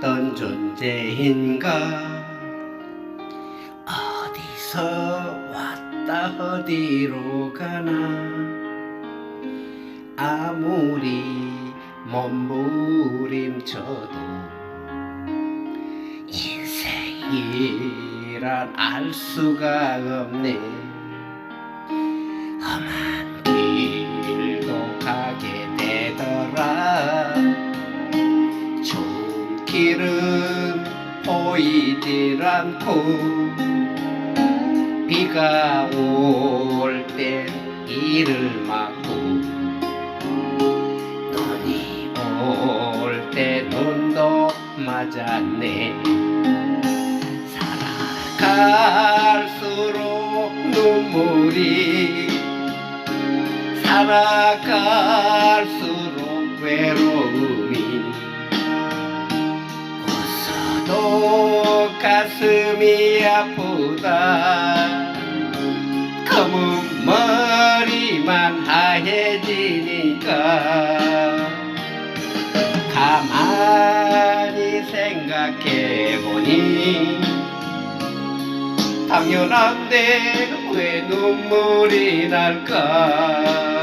어떤 존재인가? 어디서 왔다 어디로 가나? 아무리 몸부림쳐도 인생이란 알 수가 없네 길은 보이질 않고 비가 올땐 이를 막고 눈이 올 때 눈도 맞았네. 살아갈수록 눈물이 살아갈수록 외로움 가슴이 아프다. 검은 머리만 하얘지니까 가만히 생각해보니 당연한데 왜 눈물이 날까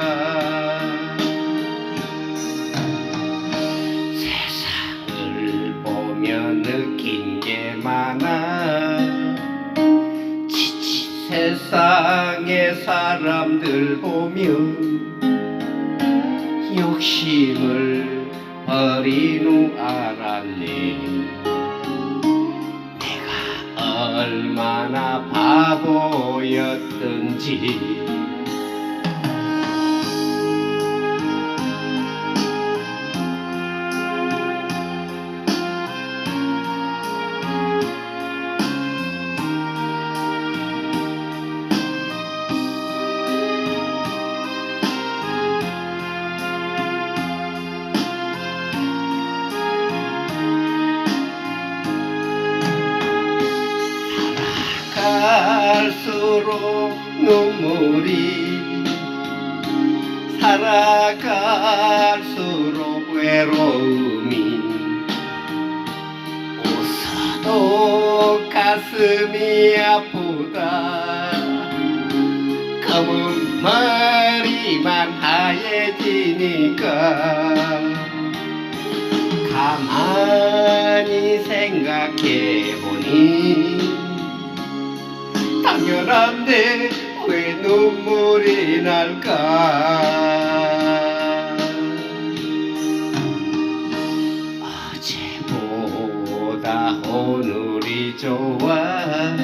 세상의 사람들 보며 욕심을 버린 후 알았네 내가 얼마나 바보였던지 갈수록 눈물이 살아갈수록 외로움이 웃어도 가슴이 아프다. 검은 머리만 하얘지니까 가만히 생각해보니 당연한데 왜 눈물이 날까? 어제보다 오늘이 좋아.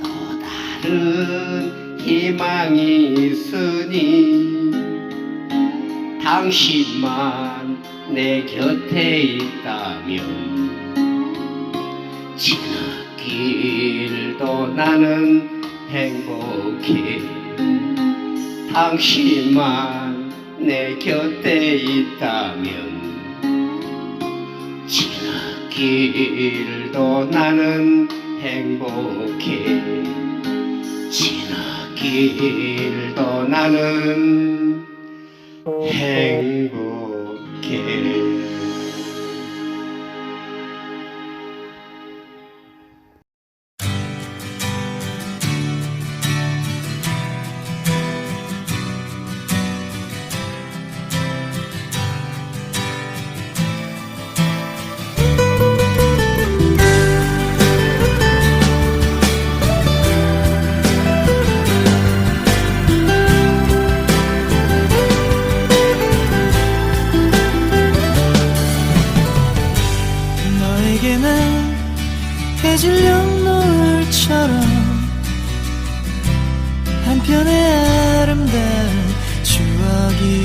또 다른 희망이 있으니 당신만 내 곁에 있다면 지나 길도 나는 행복해 당신만 내 곁에 있다면 지나길도 나는 행복해 지나길도 나는 행복해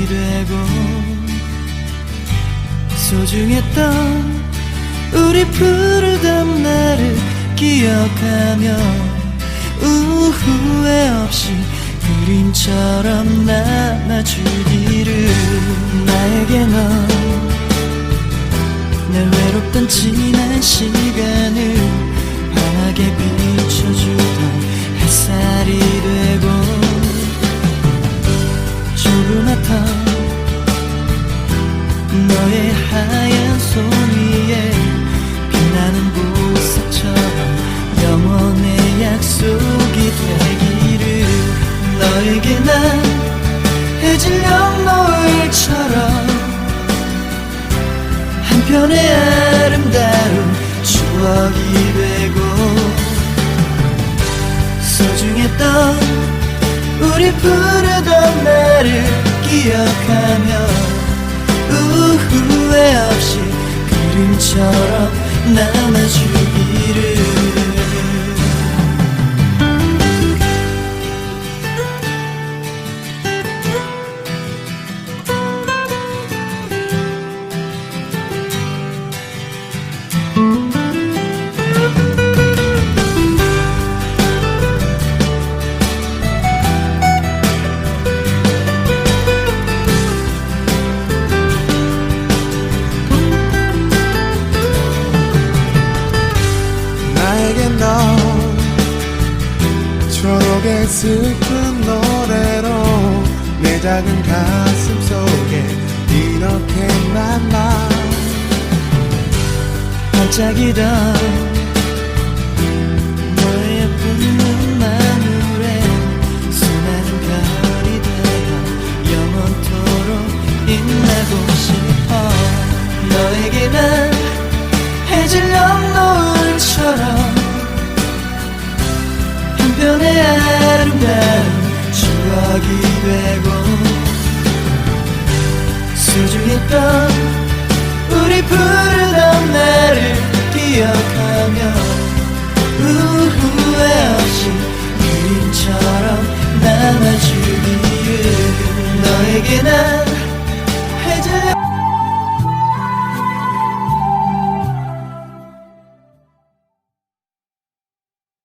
되고 소중했던 우리 푸르던 날을 기억하며 후회 없이 그림처럼 남아주기를 나에게 넌날 외롭던 지난 시간을 환하게 비 추억이 되고 소중했던 우리 부르던 날을 기억하며 후회 없이 그림처럼 남아주 슬픈 노래로 내 작은 가슴 속에 이렇게 남아 반짝이던 그림처럼 남아주기를 너에게 난